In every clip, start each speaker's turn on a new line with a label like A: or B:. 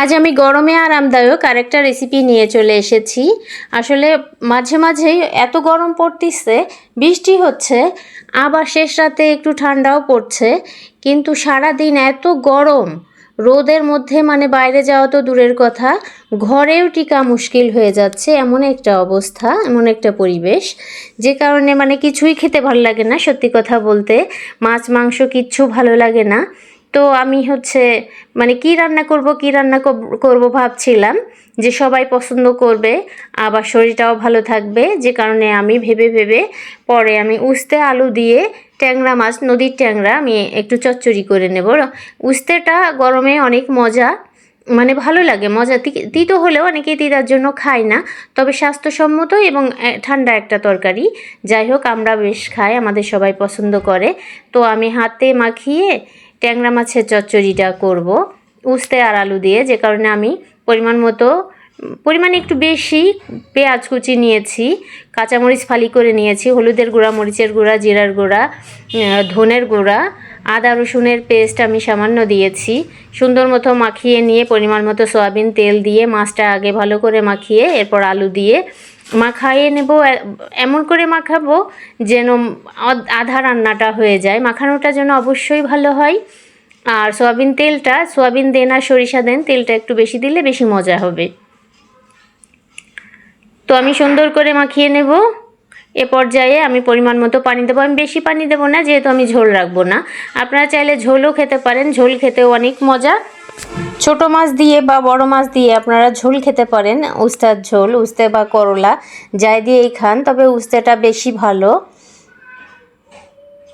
A: আজ আমি গরমে আরামদায়ক আরেকটা রেসিপি নিয়ে চলে এসেছি। আসলে মাঝে মাঝেই এত গরম পড়তিছে, বৃষ্টি হচ্ছে, আবার শেষ রাতে একটু ঠান্ডাও পড়ছে, কিন্তু সারা দিন এত গরম, রোদের মধ্যে মানে বাইরে যাওয়া তো দূরের কথা, ঘরেও টিকা মুশকিল হয়ে যাচ্ছে, এমন একটা অবস্থা, এমন একটা পরিবেশ, যে কারণে মানে কিছুই খেতে ভালো লাগে না, সত্যি কথা বলতে, মাছ, মাংস কিচ্ছু ভালো লাগে না। তো আমি হচ্ছে মানে কি রান্না করব, কি রান্না কর- করব ভাবছিলাম যে সবাই পছন্দ করবে, আবার শরীরটাও ভালো থাকবে, যে কারণে আমি ভেবে ভেবে পরে আমি উস্তে আলু দিয়ে ট্যাংরা মাছ, নদীর ট্যাংরা আমি একটু চচ্চড়ি করে নেব। উস্তেটা গরমে অনেক মজা মানে ভালো লাগে, মজা তিতো হলেও অনেকে তিতার জন্য খায় না, তবে স্বাস্থ্যসম্মত এবং ঠান্ডা একটা তরকারি। যাই হোক, আমরা বেশ খাই, আমাদের সবাই পছন্দ করে। তো আমি হাতে মাখিয়ে ট্যাংরা মাছের চচ্চড়িটা করব। উস্তে আর আলু দিয়ে, যে কারণে আমি পরিমাণ মতো, পরিমাণ একটু বেশি পেঁয়াজ কুচি নিয়েছি, কাঁচামরিচ ফালি করে নিয়েছি, হলুদের গুঁড়া, মরিচের গুঁড়া, জিরার গুঁড়া ধনের গুঁড়া, আদা, রসুনের পেস্ট আমি সামান্য দিয়েছি। সুন্দর মতো মাখিয়ে নিয়ে পরিমাণ মতো সয়াবিন তেল দিয়ে মাছটা আগে ভালো করে মাখিয়ে এরপর আলু দিয়ে মাখাইয়ে নেব। এমন করে মাখাবো যেন আধা রান্নাটা হয়ে যায়। মাখানোটা যেন অবশ্যই ভালো হয়। আর সয়াবিন তেলটা, সয়াবিন দেন আর সরিষা দেন, তেলটা একটু বেশি দিলে বেশি মজা হবে। তো আমি সুন্দর করে মাখিয়ে নেব। এ পর্যায়ে আমি পরিমাণ মতো পানি দেবো। আমি বেশি পানি দেবো না, যেহেতু আমি ঝোল রাখব না। আপনারা চাইলে ঝোলও খেতে পারেন, ঝোল খেতেও অনেক মজা। ছোট মাছ দিয়ে বা বড় মাছ দিয়ে আপনারা ঝোল খেতে পারেন উস্তার ঝোল, উস্তে বা করলা, যাই দিয়েই খান, তবে উস্তেটা বেশি ভালো।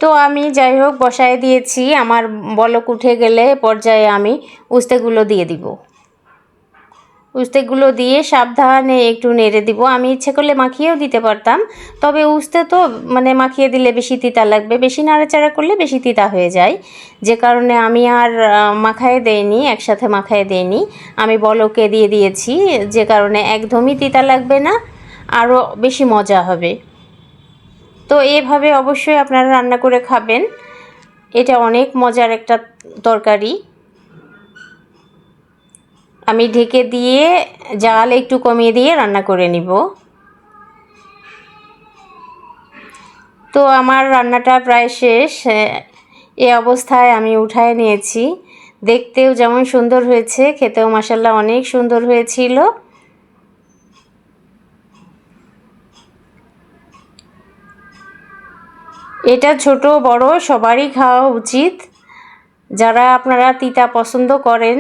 A: তো আমি যাই হোক, বসায় দিয়েছি, আমার বলক উঠে গেলে পর্যায়ে আমি উস্তেগুলো দিয়ে দিব। উস্তেগুলো দিয়ে সাবধানে একটু নেড়ে দিব। আমি ইচ্ছে করলে মাখিয়েও দিতে পারতাম। তবে উস্তে তো মানে মাখিয়ে দিলে বেশি তিতা লাগবে। বেশি নাড়াচাড়া করলে বেশি তিতা হয়ে যায়। যে কারণে আমি আর মাখায়ে দেইনি, একসাথে মাখায়ে দেইনি। আমি বলকে দিয়ে দিয়েছি। যে কারণে একদমই তিতা লাগবে না, আরও বেশি মজা হবে। তো এভাবে অবশ্যই আপনারা রান্না করে খাবেন। এটা অনেক মজার একটা তরকারি। আমি ঢেকে দিয়ে জাল একটু কমিয়ে দিয়ে রান্না করে নিব। তো আমার রান্নাটা প্রায় শেষ। এ অবস্থায় আমি উঠায় নিয়েছি। দেখতেও যেমন সুন্দর হয়েছে, খেতেও মাসাল্লাহ অনেক সুন্দর হয়েছিল। এটা ছোট, বড় সবারই খাওয়া উচিত। যারা আপনারা তিতা পছন্দ করেন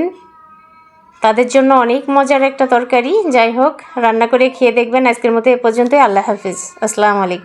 A: তাদের জন্য অনেক মজার একটা তরকারি। যাই হোক, রান্না করে খেয়ে দেখবেন। আজকের মতো এ পর্যন্তই। আল্লাহ হাফিজ। আসসালামু আলাইকুম।